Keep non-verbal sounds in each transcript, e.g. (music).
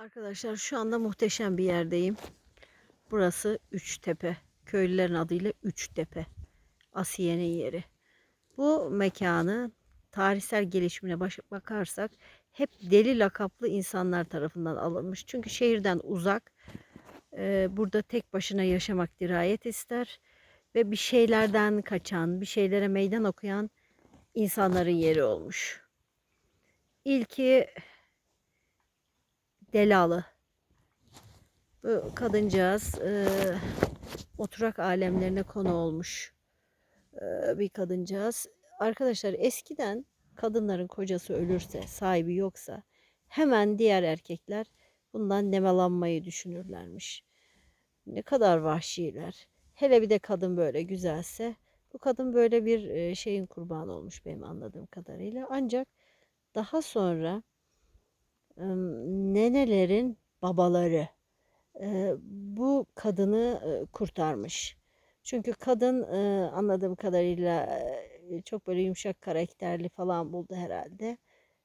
Arkadaşlar şu anda muhteşem bir yerdeyim. Burası Üçtepe. Köylülerin adıyla Üçtepe. Asiye'nin yeri. Bu mekanı tarihsel gelişimine bakarsak hep deli lakaplı insanlar tarafından alınmış. Çünkü şehirden uzak. e, burada tek başına yaşamak dirayet ister. Ve bir şeylerden kaçan, bir şeylere meydan okuyan insanların yeri olmuş. İlki Delalı. Bu kadıncağız e, oturak alemlerine konu olmuş e, bir kadıncağız. Arkadaşlar eskiden kadınların kocası ölürse, sahibi yoksa hemen diğer erkekler bundan nemalanmayı düşünürlermiş. Ne kadar vahşiler. Hele bir de kadın böyle güzelse. Bu kadın böyle bir e, şeyin kurbanı olmuş benim anladığım kadarıyla. Ancak daha sonra nenelerin babaları e, bu kadını e, kurtarmış. Çünkü kadın e, anladığım kadarıyla e, çok böyle yumuşak karakterli falan buldu herhalde.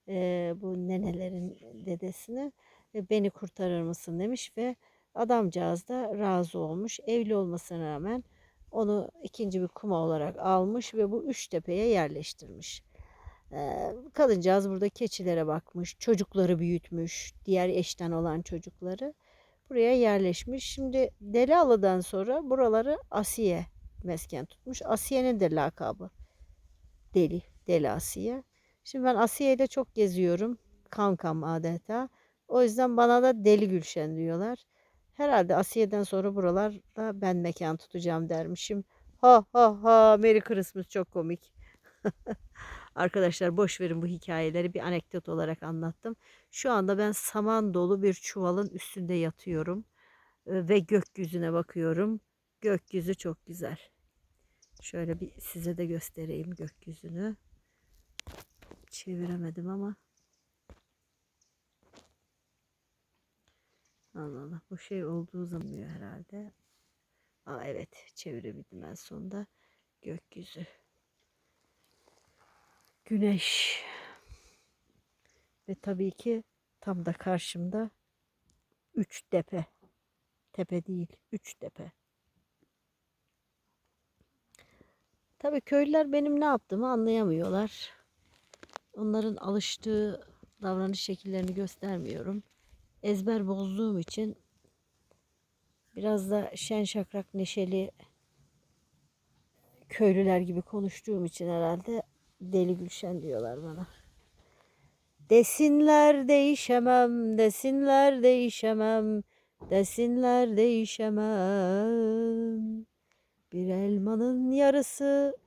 E, bu nenelerin dedesini ve beni kurtarır mısın demiş ve adamcağız da razı olmuş. Evli olmasına rağmen onu ikinci bir kuma olarak almış ve bu üç tepeye yerleştirmiş. Kadıncağız burada keçilere bakmış, çocukları büyütmüş, diğer eşten olan çocukları buraya yerleşmiş. Şimdi Delialı'dan sonra buraları Asiye mesken tutmuş. Asiye'nin de lakabı Deli, Deli Asiye. Şimdi ben Asiye ile çok geziyorum. Kankam adeta. O yüzden bana da Deli Gülşen diyorlar. Herhalde Asiye'den sonra buralarda ben mekan tutacağım dermişim. Ha ha ha Merry Christmas çok komik. (laughs) Arkadaşlar boş verin bu hikayeleri bir anekdot olarak anlattım. Şu anda ben saman dolu bir çuvalın üstünde yatıyorum e, ve gökyüzüne bakıyorum. Gökyüzü çok güzel. Şöyle bir size de göstereyim gökyüzünü. Çeviremedim ama. Allah Allah bu şey olduğu zaman herhalde. Aa evet çevirebildim en sonunda. Gökyüzü. Güneş. Ve tabii ki tam da karşımda üç tepe. Tepe değil, üç tepe. Tabii köylüler benim ne yaptığımı anlayamıyorlar. Onların alıştığı davranış şekillerini göstermiyorum. Ezber bozduğum için biraz da şen şakrak neşeli köylüler gibi konuştuğum için herhalde deli Gülşen diyorlar bana. Desinler değişemem, desinler değişemem, desinler değişemem. Bir elmanın yarısı